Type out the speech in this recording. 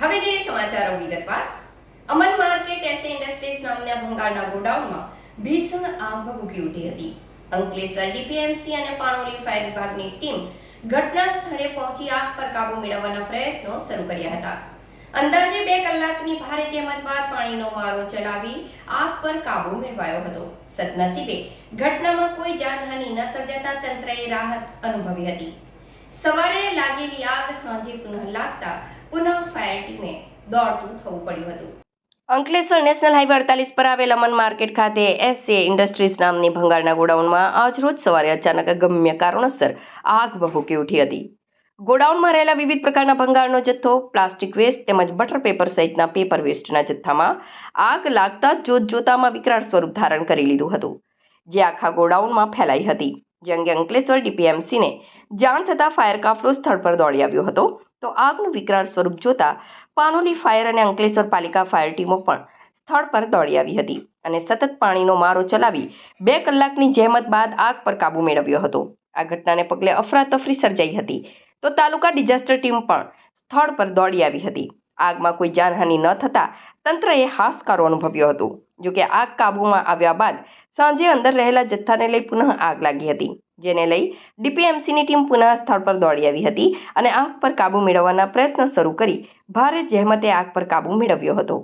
હવે જોઈએ સમાચારો વિગતવાર. અમન માર્કેટ એસે ઇન્ડસ્ટ્રીઝ નામના ભંગારના ગોડાઉનમાં ભીષણ આગ ભભૂકી ઉઠી હતી. અંકલેશ્વર ડીપીએમસી અને પાનોલી ફાયર વિભાગની ટીમ ઘટના સ્થળે પહોંચી આગ પર કાબુ મેળવવાના પ્રયત્નો શરૂ કર્યા હતા. અંદાજે બે કલાકની ભારે જહેમત બાદ પાણીનો મારો ચલાવી આગ પર કાબુ મેળવાયો હતો. સદનસીબે ઘટનામાં કોઈ જાનહાનિ ન સર્જાતા તંત્રએ રાહત અનુભવી હતી. સવારે લાગેલી આગ સાંજે પુનઃ લાગતા પુનઃ ફાયર ટીમે દોડતું થવું પડ્યું હતું. અંકલેશ્વર નેશનલ હાઈવે અડતાલીસ પર આવેલ અમન માર્કેટ ખાતે એસએ ઇન્ડસ્ટ્રીઝ નામની ભંગારના ગોડાઉનમાં આજરોજ સવારે અચાનક ગમ્ય કારણોસર આગ ભભૂકી ઉઠી હતી. ગોડાઉનમાં રહેલા વિવિધ પ્રકારના ભંગારનો જથ્થો, પ્લાસ્ટિક વેસ્ટ તેમજ બટર પેપર સહિતના પેપર વેસ્ટના જથ્થામાં આગ લાગતા જોત જોતામાં વિકરાળ સ્વરૂપ ધારણ કરી લીધું હતું. જે આખા ગોડાઉનમાં ફેલાઈ હતી. જે અંગે અંકલેશ્વર ડીપીએમસીને જાણ થતાં ફાયર કાફલો સ્થળ પર દોડી આવ્યો હતો. તો આગનું વિકરાળ સ્વરૂપ જોતા પાનોલી ફાયર અને અંકલેશ્વર પાલિકા ફાયર ટીમો પણ સ્થળ પર દોડી આવી હતી અને સતત પાણીનો મારો ચલાવી બે કલાકની જહેમત બાદ આગ પર કાબૂ મેળવ્યો હતો. આ ઘટનાને પગલે અફરાતફરી સર્જાઈ હતી. તો તાલુકા ડિઝાસ્ટર ટીમ પણ સ્થળ પર દોડી આવી હતી. આગમાં કોઈ જાનહાનિ ન થતાં તંત્રએ હાશકારો અનુભવ્યો હતો. જોકે આગ કાબૂમાં આવ્યા બાદ સાંજે અંદર રહેલા જથ્થાને લઈ પુનઃ આગ લાગી હતી, જેને લઈ ડીપીએમસીની ટીમ પુનઃ સ્થળ પર દોડી આવી હતી અને આગ પર કાબૂ મેળવવાના પ્રયત્નો શરૂ કરી ભારે જહેમતે આગ પર કાબૂ મેળવ્યો હતો.